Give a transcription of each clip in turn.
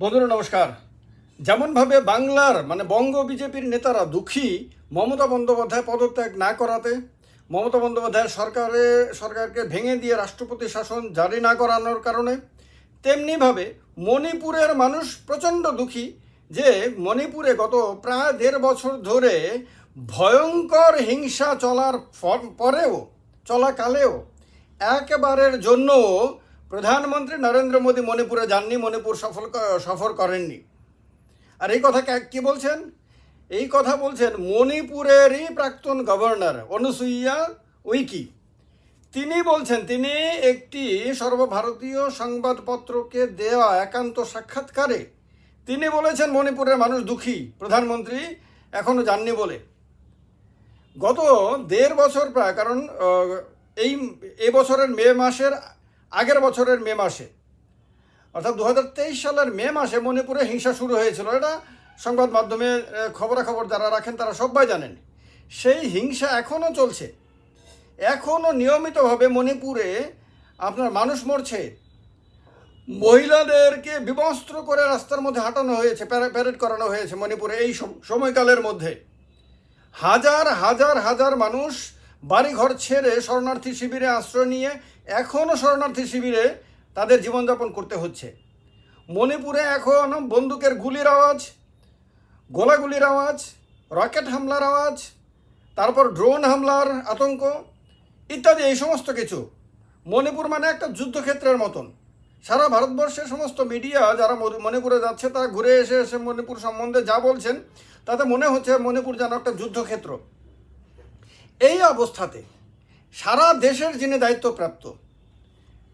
বন্ধুরা, নমস্কার। যেমনভাবে বাংলার মানে বঙ্গ বিজেপির নেতারা দুঃখী, মমতা বন্দ্যোপাধ্যায় পদত্যাগ না করাতে, মমতা বন্দ্যোপাধ্যায় সরকারে, সরকারকে ভেঙে দিয়ে রাষ্ট্রপতি শাসন জারি না করানোর কারণে, তেমনিভাবে মণিপুরের মানুষ প্রচণ্ড দুঃখী যে মণিপুরে গত প্রায় দেড় বছর ধরে ভয়ঙ্কর হিংসা চলার পরেও, চলাকালেও, একেবারের জন্য প্রধানমন্ত্রী নরেন্দ্র মোদী মণিপুরে যাননি, মণিপুর সফল সফর করেননি। আর এই কথা কে- বলছেন? এই কথা বলছেন মণিপুরেরই প্রাক্তন গভর্নর অনুসুইয়া উইকি। তিনি বলছেন, তিনি একটি সর্বভারতীয় সংবাদপত্রকে দেওয়া একান্ত সাক্ষাৎকারে তিনি বলেছেন মণিপুরের মানুষ দুঃখী, প্রধানমন্ত্রী এখনও যাননি বলে। গত দেড় বছর প্রায়, কারণ এই, এ বছরের মে মাসের আগের বছরের মে মাসে। অর্থাৎ দু হাজার তেইশ সালের মে মাসে মণিপুরে হিংসা শুরু হয়েছিল। এটা সংবাদ মাধ্যমে খবরাখবর যারা রাখেন তারা সবাই জানেন। সেই হিংসা এখনও চলছে। এখনও নিয়মিতভাবে মণিপুরে আপনার মানুষ মরছে। মহিলাদেরকে বিবস্ত্র করে রাস্তার মধ্যে হাঁটানো হয়েছে, প্যারা- প্যারেড করানো হয়েছে মণিপুরে এই সম- সময়কালের মধ্যে। হাজার হাজার হাজার মানুষ বাড়িঘর ছেড়ে শরণার্থী শিবিরে আশ্রয় নিয়ে এখনও শরণার্থী শিবিরে তাদের জীবনযাপন করতে হচ্ছে। মণিপুরে এখন বন্দুকের গুলির আওয়াজ, গোলাগুলির আওয়াজ, রকেট হামলার আওয়াজ, তারপর ড্রোন হামলার আতঙ্ক ইত্যাদি এই সমস্ত কিছু। মণিপুর মানে একটা যুদ্ধক্ষেত্রের মতন। সারা ভারতবর্ষের সমস্ত মিডিয়া যারা মণিপুরে যাচ্ছে, তারা ঘুরে এসে এসে মণিপুর সম্বন্ধে যা বলছেন, তাতে মনে হচ্ছে মণিপুর যেন একটা যুদ্ধক্ষেত্র। এই অবস্থাতে সারা দেশের যিনি দায়িত্বপ্রাপ্ত,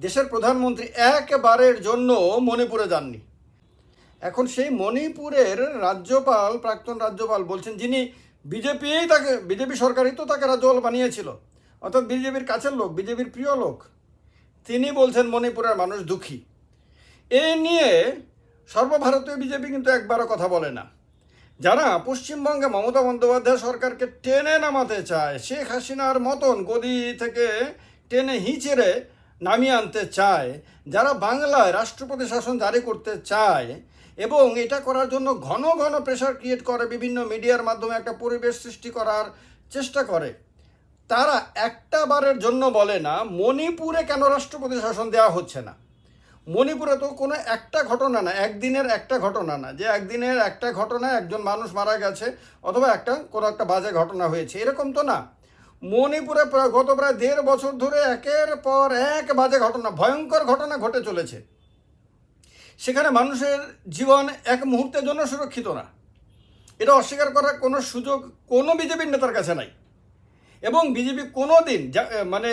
দেশের প্রধানমন্ত্রী একবারের জন্য মণিপুরে যাননি। এখন সেই মণিপুরের রাজ্যপাল, প্রাক্তন রাজ্যপাল বলছেন, যিনি বিজেপিই তাকে, বিজেপি সরকারই তো তাকে রাজ্যপাল বানিয়েছিল, অর্থাৎ বিজেপির কাছের লোক, বিজেপির প্রিয় লোক, তিনি বলছেন মণিপুরের মানুষ দুঃখী। এ নিয়ে সর্বভারতীয় বিজেপি কিন্তু একবারও কথা বলে না। যারা পশ্চিমবঙ্গে মমতা বন্দ্যোপাধ্যায় সরকারকে টেনে নামাতে চায়, শেখ হাসিনার মতন গদি থেকে টেনে হিঁচড়ে নামিয়ে আনতে চায়, যারা বাংলায় রাষ্ট্রপতি শাসন জারি করতে চায় এবং এটা করার জন্য ঘন ঘন প্রেশার ক্রিয়েট করে বিভিন্ন মিডিয়ার মাধ্যমে একটা পরিবেশ সৃষ্টি করার চেষ্টা করে, তারা একটা বারের জন্য বলে না, মণিপুরে কেন রাষ্ট্রপতি শাসন দেওয়া হচ্ছে না? মণিপুরে তো কোনো একটা ঘটনা না, একদিনের একটা ঘটনা না, যে একদিনের একটা ঘটনা একজন মানুষ মারা গেছে অথবা একটা, কোনো একটা বাজে ঘটনা হয়েছে, এরকম তো না। মণিপুরে গত প্রায় দেড় বছর ধরে একের পর এক বাজে ঘটনা, ভয়ঙ্কর ঘটনা ঘটে চলেছে। সেখানে মানুষের জীবন এক মুহূর্তের জন্য সুরক্ষিত না। এটা অস্বীকার করার কোনো সুযোগ কোনো বিজেপির নেতার কাছে নাই। এবং বিজেপি কোনো দিন মানে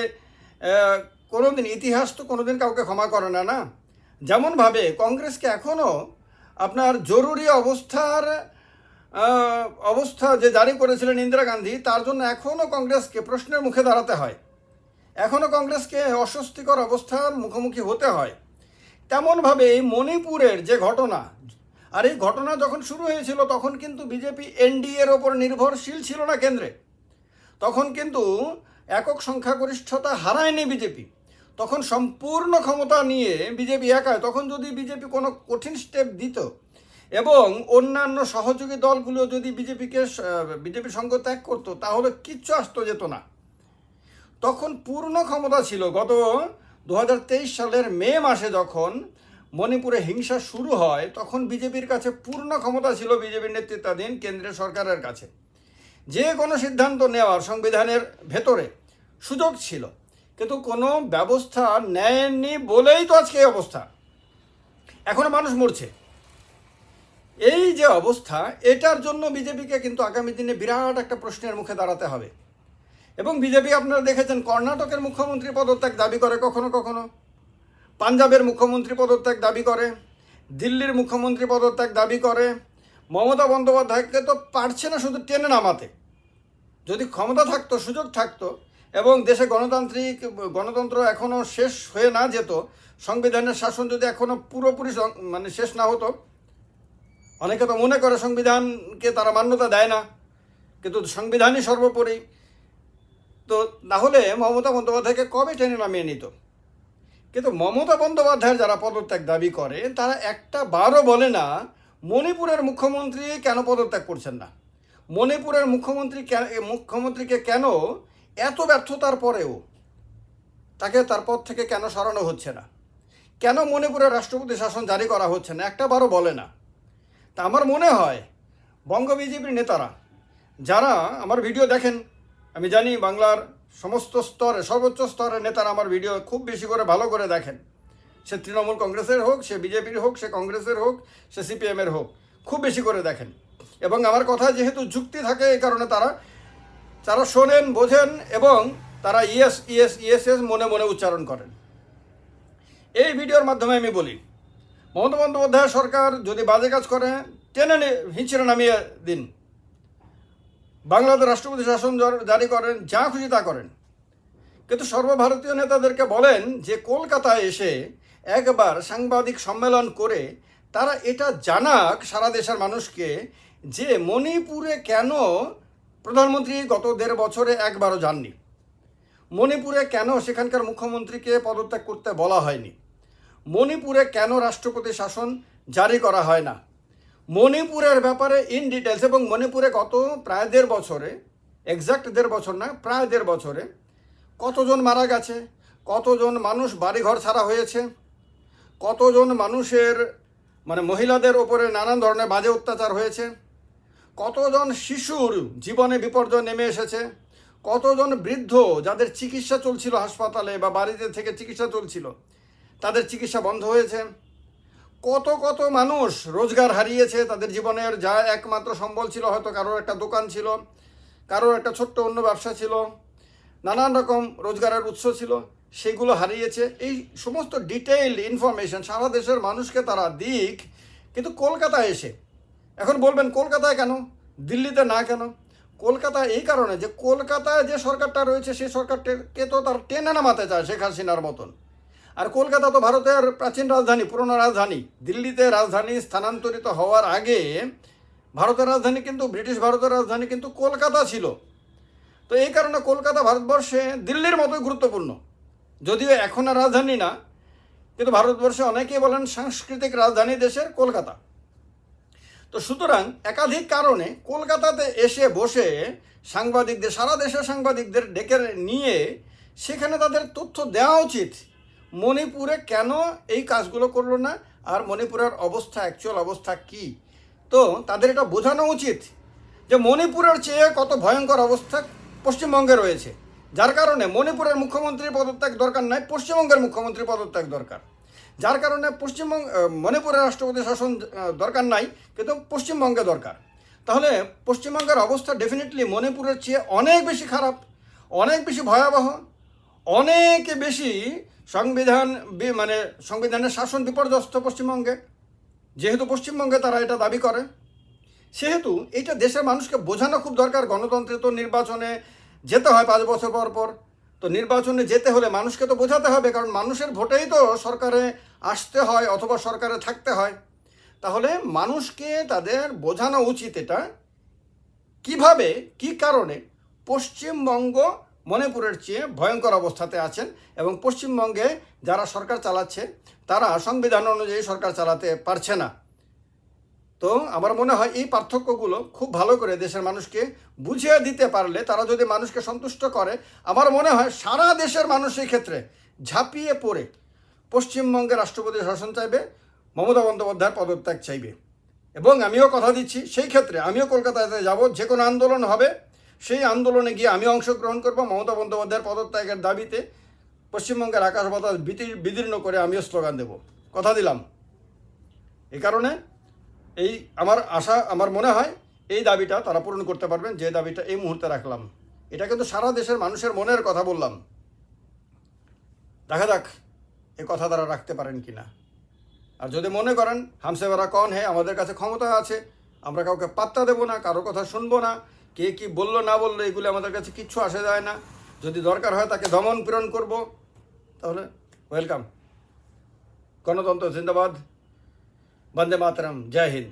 কোনো দিন ইতিহাস তো কোনো দিন কাউকে ক্ষমা করে না না? যেমনভাবে কংগ্রেসকে এখনও আপনার জরুরি অবস্থার অবস্থা যে জারি করেছিলেন ইন্দিরা গান্ধী, তার জন্য এখনও কংগ্রেসকে প্রশ্নের মুখে দাঁড়াতে হয়। এখনও কংগ্রেসকে অস্বস্তিকর অবস্থার মুখোমুখি হতে হয়। তেমনভাবে এই মণিপুরের যে ঘটনা, আর এই ঘটনা যখন শুরু হয়েছিল, তখন কিন্তু বিজেপি এনডিএর ওপর নির্ভরশীল ছিল না কেন্দ্রে। তখন কিন্তু একক সংখ্যাগরিষ্ঠতা হারায়নি বিজেপি। তখন সম্পূর্ণ ক্ষমতা নিয়ে বিজেপি একাই তখন যদি বিজেপি কোনো কঠিন স্টেপ দিত এবং অন্যান্য সহযোগী দলগুলো যদি বিজেপিকে বিজেপির সঙ্গ ত্যাগ করতো, তাহলে কিচ্ছু আসতো যেত না। তখন পূর্ণ ক্ষমতা ছিল। গত দু হাজার তেইশ সালের মে মাসে যখন মণিপুরে হিংসা শুরু হয়, তখন বিজেপির কাছে পূর্ণ ক্ষমতা ছিল বিজেপির নেতৃত্বাধীন কেন্দ্রীয় সরকারের কাছে। যে কোনো সিদ্ধান্ত নেওয়ার সংবিধানের ভেতরে সুযোগ ছিল। কিন্তু কোনো ব্যবস্থা নেয়নি বলেই তো আজকে এই অবস্থা। এখনও মানুষ মরছে। এই যে অবস্থা, এটার জন্য বিজেপিকে কিন্তু আগামী দিনে বিরাট একটা প্রশ্নের মুখে দাঁড়াতে হবে। এবং বিজেপি আপনারা দেখেছেন, কর্ণাটকের মুখ্যমন্ত্রী পদত্যাগ দাবি করে কখনো কখনো। পাঞ্জাবের মুখ্যমন্ত্রী পদত্যাগ দাবি করে, দিল্লির মুখ্যমন্ত্রী পদত্যাগ দাবি করে। মমতা বন্দ্যোপাধ্যায়কে তো পারছে না শুধু টেনে নামাতে। যদি ক্ষমতা থাকতো, সুযোগ থাকতো এবং দেশে গণতান্ত্রিক, গণতন্ত্র এখনও শেষ হয়ে না যেত, সংবিধানের শাসন যদি এখনও পুরোপুরি মানে শেষ না হতো, অনেকে তো মনে করে সংবিধানকে তারা মান্যতা দেয় না, কিন্তু সংবিধানই সর্বোপরি। তো না হলে মমতা বন্দ্যোপাধ্যায়কে কবে টেনে নামিয়ে নিত? কিন্তু মমতা বন্দ্যোপাধ্যায়ের যারা পদত্যাগ দাবি করে, তারা একটা বারও বলে না, মণিপুরের মুখ্যমন্ত্রী কেন পদত্যাগ করছেন না? মণিপুরের মুখ্যমন্ত্রী মুখ্যমন্ত্রীকে কেন এত ব্যর্থতার পরেও তাকে তার পদ থেকে কেন সরানো হচ্ছে না? কেন মণিপুরের রাষ্ট্রপতি শাসন জারি করা হচ্ছে না? একটা বারও বলে না। তা আমার মনে হয় বঙ্গ বিজেপির নেতারা, যারা আমার ভিডিও দেখেন, আমি জানি বাংলার সমস্ত স্তরে, সর্বোচ্চ স্তরের নেতারা আমার ভিডিও খুব বেশি করে ভালো করে দেখেন। সে তৃণমূল কংগ্রেসের হোক, সে বিজেপির হোক, সে কংগ্রেসের হোক, সে সিপিএমের হোক, খুব বেশি করে দেখেন। এবং আমার কথা যেহেতু যুক্তি থাকে, এই কারণে তারা তারা শোনেন, বোঝেন এবং তারা ইয়েস ইয়েস ইয়েস এস মনে মনে উচ্চারণ করেন। এই ভিডিওর মাধ্যমে আমি বলি, মমতা বন্দ্যোপাধ্যায় সরকার যদি বাজে কাজ করে, টেনে হিঁচড়ে নামিয়ে দিন। বাংলাদেশ রাষ্ট্রপতি শাসন জারি করেন, যা খুশি তা করেন। কিন্তু সর্বভারতীয় নেতাদেরকে বলেন যে কলকাতায় এসে একবার সাংবাদিক সম্মেলন করে তারা এটা জানাক সারা দেশের মানুষকে যে মণিপুরে কেন প্রধানমন্ত্রী গত দেড় বছরে একবারও যাননি। মণিপুরে কেন সেখানকার মুখ্যমন্ত্রীকে পদত্যাগ করতে বলা হয়নি? মণিপুরে কেন রাষ্ট্রপতি শাসন জারি করা হয় না? মণিপুরের ব্যাপারে ইন ডিটেলস এবং মণিপুরে গত প্রায় দেড় বছরে এক্সাক্ট দেড় বছর না, প্রায় দেড় বছরে কতজন মারা গেছে? কতজন মানুষ বাড়িঘর ছাড়া হয়েছে? কতজন মানুষের মানে মহিলাদের ওপরে নানান ধরনের বাজে অত্যাচার হয়েছে? কতজন শিশুর জীবনে বিপর্যয় নেমে এসেছে? কতজন বৃদ্ধ যাদের চিকিৎসা চলছিল হাসপাতালে বা বাড়িতে থেকে চিকিৎসা চলছিল, তাদের চিকিৎসা বন্ধ হয়েছে? কত কত মানুষ রোজগার হারিয়েছে তাদের জীবনের, যা একমাত্র সম্বল ছিল, হয়তো কারোর একটা দোকান ছিল, কারোর একটা ছোট্ট অন্য ব্যবসা ছিল, নানান রকম রোজগারের উৎস ছিল, সেগুলো হারিয়েছে। এই সমস্ত ডিটেইলড ইনফরমেশন সারা দেশের মানুষকে তারা দিক, কিন্তু কলকাতায় এসে এখন বলবেন কলকাতায় কেন? দিল্লিতে না কেন? কলকাতায় এই কারণে যে কলকাতায় যে সরকারটা রয়েছে, সেই সরকারটাকে তো তার টেনে নামাতে চায় শেখ হাসিনার মতন। আর কলকাতা তো ভারতের প্রাচীন রাজধানী, পুরনো রাজধানী। দিল্লিতে রাজধানী স্থানান্তরিত হওয়ার আগে ভারতের রাজধানী কিন্তু, ব্রিটিশ ভারতের রাজধানী কিন্তু কলকাতা ছিল। তো এই কারণে কলকাতা ভারতবর্ষে দিল্লির মতোই গুরুত্বপূর্ণ। যদিও এখন আর রাজধানী না, কিন্তু ভারতবর্ষে অনেকেই বলেন সাংস্কৃতিক রাজধানী দেশের কলকাতা। তো সুতরাং একাধিক কারণে কলকাতাতে এসে বসে সাংবাদিকদের, সারা দেশের সাংবাদিকদের ডেকে নিয়ে সেখানে তাদের তথ্য দেওয়া উচিত। মণিপুরে কেন এই কাজগুলো করল না? আর মণিপুরের অবস্থা অ্যাকচুয়াল অবস্থা কি? তো তাদের এটা বোঝানো উচিত যে মণিপুরের চেয়ে কত ভয়ঙ্কর অবস্থা পশ্চিমবঙ্গে রয়েছে। যার কারণে মণিপুরের মুখ্যমন্ত্রী পদত্যাগ দরকার নাই পশ্চিমবঙ্গের মুখ্যমন্ত্রী পদত্যাগ দরকার। যার কারণে পশ্চিমবঙ্গ মণিপুরের রাষ্ট্রপতি শাসন দরকার নাই, কিন্তু পশ্চিমবঙ্গে দরকার। তাহলে পশ্চিমবঙ্গের অবস্থা ডেফিনেটলি মণিপুরের চেয়ে অনেক বেশি খারাপ, অনেক বেশি ভয়াবহ, অনেক বেশি সংবিধান মানে সংবিধানের শাসন বিপর্যস্ত পশ্চিমবঙ্গে। যেহেতু পশ্চিমবঙ্গে তারা এটা দাবি করে, সেহেতু এটা দেশের মানুষকে বোঝানো খুব দরকার গণতন্ত্রে তো নির্বাচনে যেতে হয় পাঁচ বছর পর পর। তো নির্বাচনে যেতে হলে মানুষকে তো বোঝাতে হবে, কারণ মানুষের ভোটেই তো সরকারে আসতে হয় অথবা সরকারে থাকতে হয়। তাহলে মানুষকে তাদের বোঝানো উচিত এটা। কীভাবে, কি কারণে? পশ্চিমবঙ্গ মণিপুরের চেয়ে ভয়ঙ্কর অবস্থাতে আছেন এবং পশ্চিমবঙ্গে যারা সরকার চালাচ্ছে, তারা সংবিধান অনুযায়ী সরকার চালাতে পারছে না। তো আমার মনে হয় এই পার্থক্যগুলো খুব ভালো করে দেশের মানুষকে বুঝিয়ে দিতে পারলে তারা যদি মানুষকে সন্তুষ্ট করে, আমার মনে হয় সারা দেশের মানুষ এই ক্ষেত্রে ঝাঁপিয়ে পড়ে। পশ্চিমবঙ্গের রাষ্ট্রপতি শাসন চাইবে, মমতা বন্দ্যোপাধ্যায়ের পদত্যাগ চাইবে। এবং আমিও কথা দিচ্ছি, সেই ক্ষেত্রে আমিও কলকাতাতে যাব যে কোনো আন্দোলন হবে, সেই আন্দোলনে গিয়ে আমি অংশগ্রহণ করব মমতা বন্দ্যোপাধ্যায়ের পদত্যাগের দাবিতে। পশ্চিমবঙ্গের আকাশ বাতাস বিতি- বিদীর্ণ করে আমিও স্লোগান দেব। কথা দিলাম। এই কারণে এই আমার আশা, আমার মনে হয় এই দাবিটা তারা পূরণ করতে পারবেন, যে দাবিটা এই মুহূর্তে রাখলাম। এটা কিন্তু সারা দেশের মানুষের মনের কথা বললাম। দেখা যাক এ কথা তারা রাখতে পারেন কি না আর যদি মনে করেন হামসে বেড়া কন, হে, আমাদের কাছে ক্ষমতা আছে, আমরা কাউকে পাত্তা দেবো না, কারও কথা শুনব না, কে কি বলল, না বলল, এগুলো আমাদের কাছে কিচ্ছু আসে যায় না। যদি দরকার হয় তাকে দমন পীড়ন করব, তাহলে ওয়েলকাম গণতন্ত্র জিন্দাবাদ। वंदे मातरम जय हिंद